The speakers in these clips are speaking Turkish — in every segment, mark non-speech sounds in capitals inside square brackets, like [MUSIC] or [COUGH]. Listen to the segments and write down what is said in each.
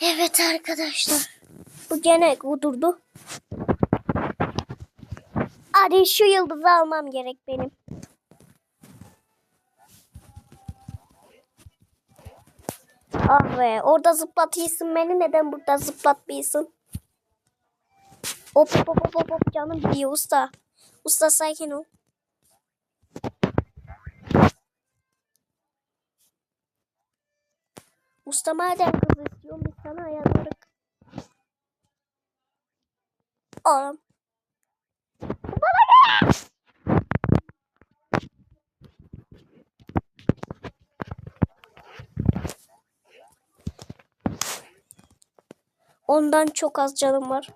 Evet arkadaşlar. Bu gene kudurdu. Hadi şu yıldızı almam gerek benim. Ah be orada zıplatıyorsun beni neden burada zıplatmıyorsun? Hop hop hop hop hop canım gidiyor usta. Usta sakin ol. Usta madem kız istiyorum sana ayarlarız. Oğlum. Bana gel. Ondan çok az canım var.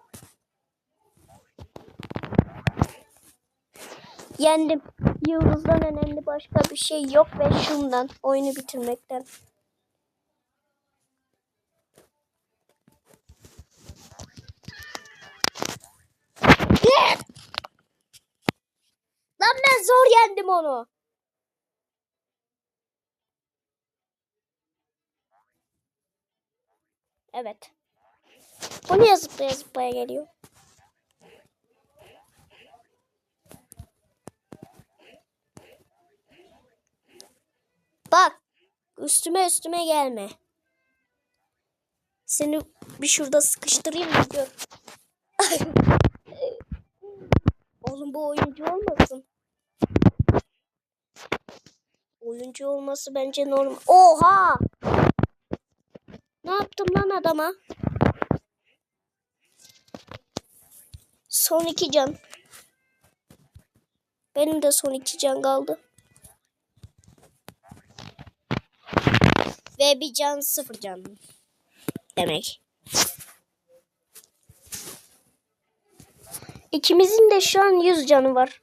Yendim. Yıldızdan önemli başka bir şey yok ve şundan oyunu bitirmekten. Lan ben zor yendim onu. Evet. Bu niye zıplaya zıplaya geliyor? Bak. Üstüme üstüme gelme. Seni bir şurada sıkıştırayım mı [LAUGHS] Oğlum bu oyuncu olmasın. Oyuncu olması bence normal. Oha! Ne yaptım lan adama? Son iki can. Benim de son iki can kaldı. Ve bir can sıfır can. Demek. İkimizin de şu an 100 canı var.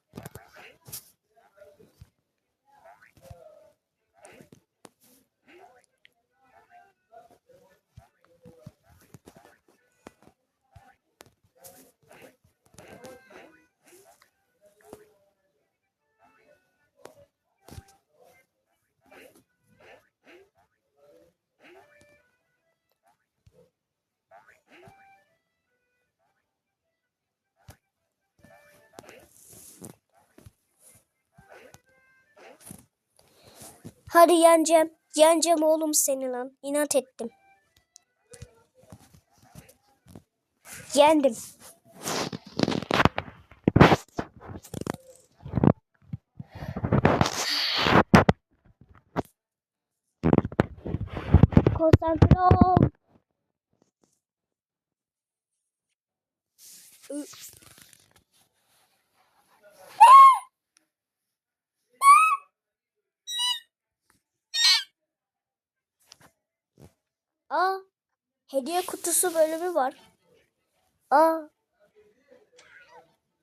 Hadi yeneceğim. Yeneceğim oğlum seni lan. İnat ettim. Yendim. Konsantre ol. Aa, hediye kutusu bölümü var. Aa.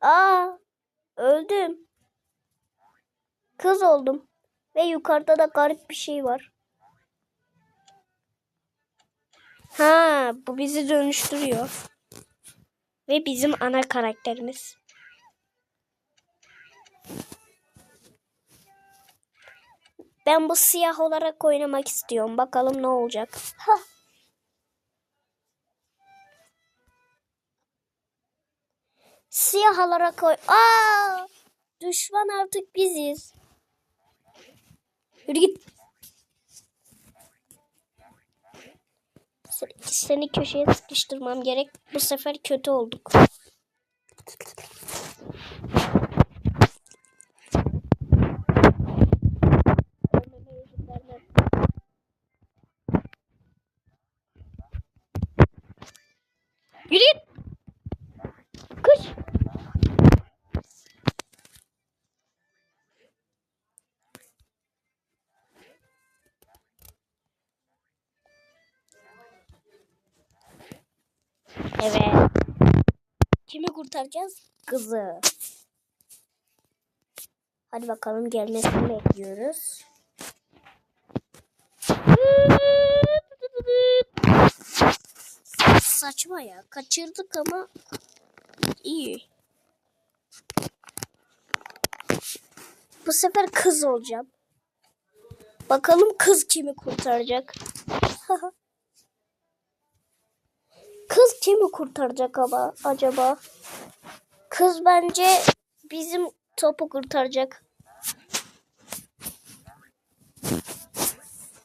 Aa, öldüm. Kız oldum. Ve yukarıda da garip bir şey var. Ha, bu bizi dönüştürüyor. Ve bizim ana karakterimiz. Ben bu siyah olarak oynamak istiyorum. Bakalım ne olacak. Hah. Siyah olarak koy. Aa! Düşman artık biziz. Yürü git. Seni köşeye sıkıştırmam gerek. Bu sefer kötü olduk. Kimi kurtaracağız? Kızı. Hadi bakalım gelmesini bekliyoruz. Saçma ya. Kaçırdık ama iyi. Bu sefer kız olacağım. Bakalım kız kimi kurtaracak. [LAUGHS] Neyi mi kurtaracak ama acaba? Kız bence bizim topu kurtaracak.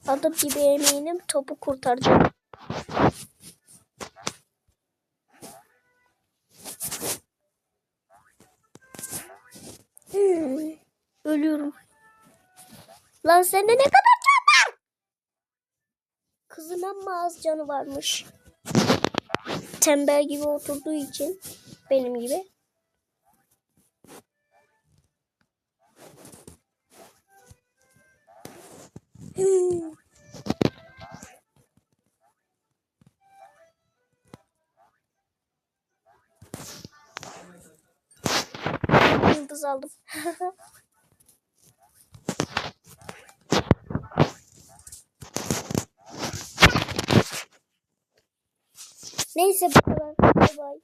Adım gibi eminim topu kurtaracak. Hmm, ölüyorum. Lan sende ne kadar can var? Kızın amma az canı varmış. Tembel gibi oturduğu için benim gibi. Hmm. Yıldız aldım. [LAUGHS] Neyse bu. Bay bay.